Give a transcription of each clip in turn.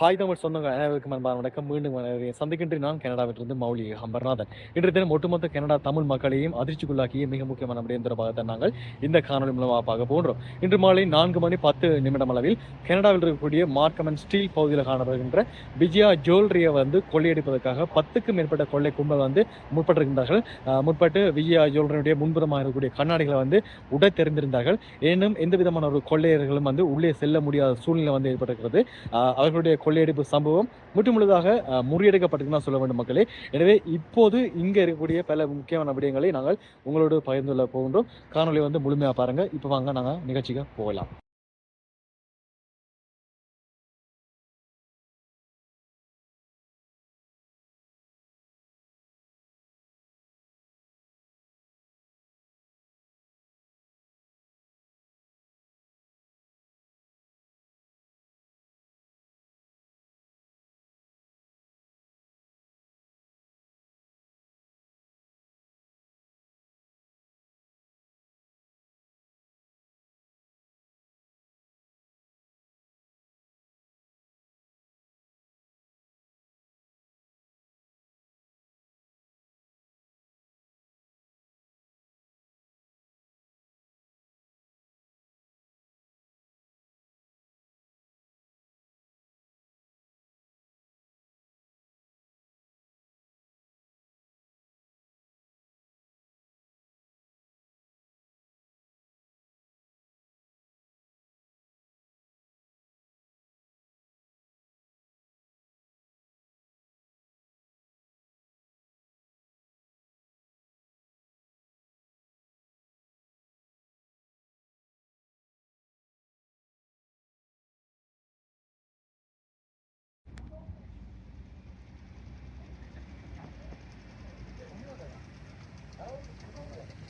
Hi Tamil சொந்தங்க. அனைவருக்கும் அன்பான வணக்கம். மீண்டும் அனைவரையும் சந்திக்கின்ற நான் கனடாவிலிருந்து மௌலி அம்பர்நாதன் இன்று தினம் ஒட்டுமொத்த கனடா தமிழ் மக்களையும் அதிர்ச்சிக்குள்ளாக்கிய மிக முக்கியமான விடயம் தொடர்பாக நாங்கள் இந்த காணொலி மூலமாக பார்க்க போன்றோம் இன்று மாலை நான்கு மணி பத்து நிமிடம் அளவில் கனடாவில் இருக்கக்கூடிய மார்க்கமன் ஸ்டீல் பகுதியில் காணப்படுகின்ற விஜயா ஜுவல்லரியை வந்து கொள்ளையடிப்பதற்காக பத்துக்கும் மேற்பட்ட கொள்ளை கும்பல் வந்து முற்பட்டிருக்கின்றார்கள். முற்பட்டு விஜயா ஜுவல்லரியுடைய முன்புறமாக இருக்கக்கூடிய கண்ணாடிகளை வந்து உடை தெரிந்திருந்தார்கள். எனினும் எந்த விதமான ஒரு கொள்ளையர்களும் வந்து உள்ளே செல்ல முடியாத சூழ்நிலை வந்து ஏற்பட்டிருக்கிறது. அவர்களுடைய கொள்ளையடிப்பு சம்பவம் முற்றுமுழுதாக அஹ், முறியடிக்கப்பட்டிருக்குன்னு சொல்ல வேண்டும் மக்களே. எனவே இப்போது இங்கே இருக்கக்கூடிய பல முக்கியமான விடயங்களை நாங்கள் உங்களோடு பகிர்ந்துள்ள போகின்றோம். காணொலி வந்து முழுமையாக பாருங்கள் இப்போ வாங்க நாங்கள் நிகழ்ச்சிக்கு போகலாம்.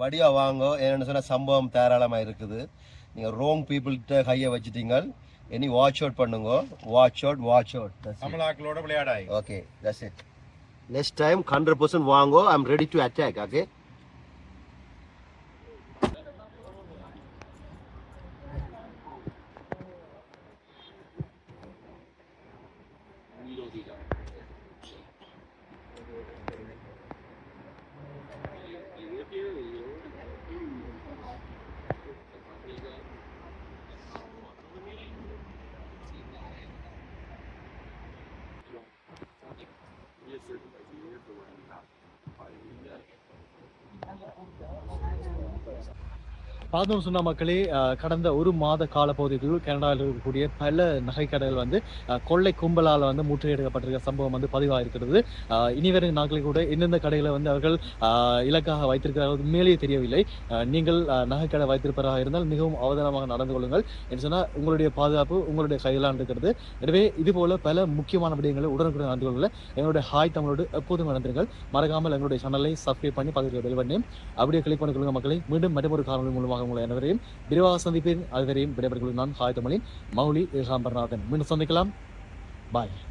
வடிவா வாங்க. ஏன்னு சொன்னா சம்பவம் தாராளமாக இருக்குது. நீங்கள் ரோங் பீப்புள்கிட்ட கையை வச்சுட்டீங்க இனி வாட்ச் அவுட் பண்ணுங்க. வாட்ச் அவுட் வாட்ச் அவுட் அமலாக்களோட விளையாடாய். Okay that's it next time hundred percent வாங்கோ. I am ready to attack okay Thanks. பார்த்தோம் சொன்ன மக்களே கடந்த ஒரு மாத கால பகுதிக்குள் கனடாவில் இருக்கக்கூடிய பல நகைக்கடைகள் வந்து கொள்ளை கும்பலால் வந்து முற்றுகையிடப்பட்டிருக்க சம்பவம் வந்து பதிவாயிருக்கிறது. அஹ், இனி வரும் நாட்களில் கூட எந்தெந்த கடைகளை வந்து அவர்கள் இலக்காக வைத்திருக்கிறார்கள் உண்மையிலேயே தெரியவில்லை. நீங்கள் நகைக்கடை வைத்திருப்பதாக இருந்தால் மிகவும் அவதானமாக நடந்து கொள்ளுங்கள். என்று சொன்னால் உங்களுடைய பாதுகாப்பு உங்களுடைய கையிலான் இருக்கிறது. எனவே இதுபோல பல முக்கியமான விடயங்களை உடனுக்குடன் நடந்து கொள்ள எங்களுடைய ஹாய் தமிழோடு எப்போதும் நடந்திருங்கள் மறக்காமல் எங்களுடைய சேனலை சப்ஸ்கிரைப் பண்ணி பக்கத்தில் பெல் பண்ணி அப்படியே கிளிக் பண்ணி மக்களை. மீண்டும் மற்றொரு மூலமாக மூலமாக உங்களை அனைவரையும் விரிவாக சந்திப்பேன். அதுவரையும் விடைபெறுகிறேன் நான் ஹாய் தமிழின் மௌலி ஏகாம்பரநாதன். மீண்டும் சந்திக்கலாம். பாய்.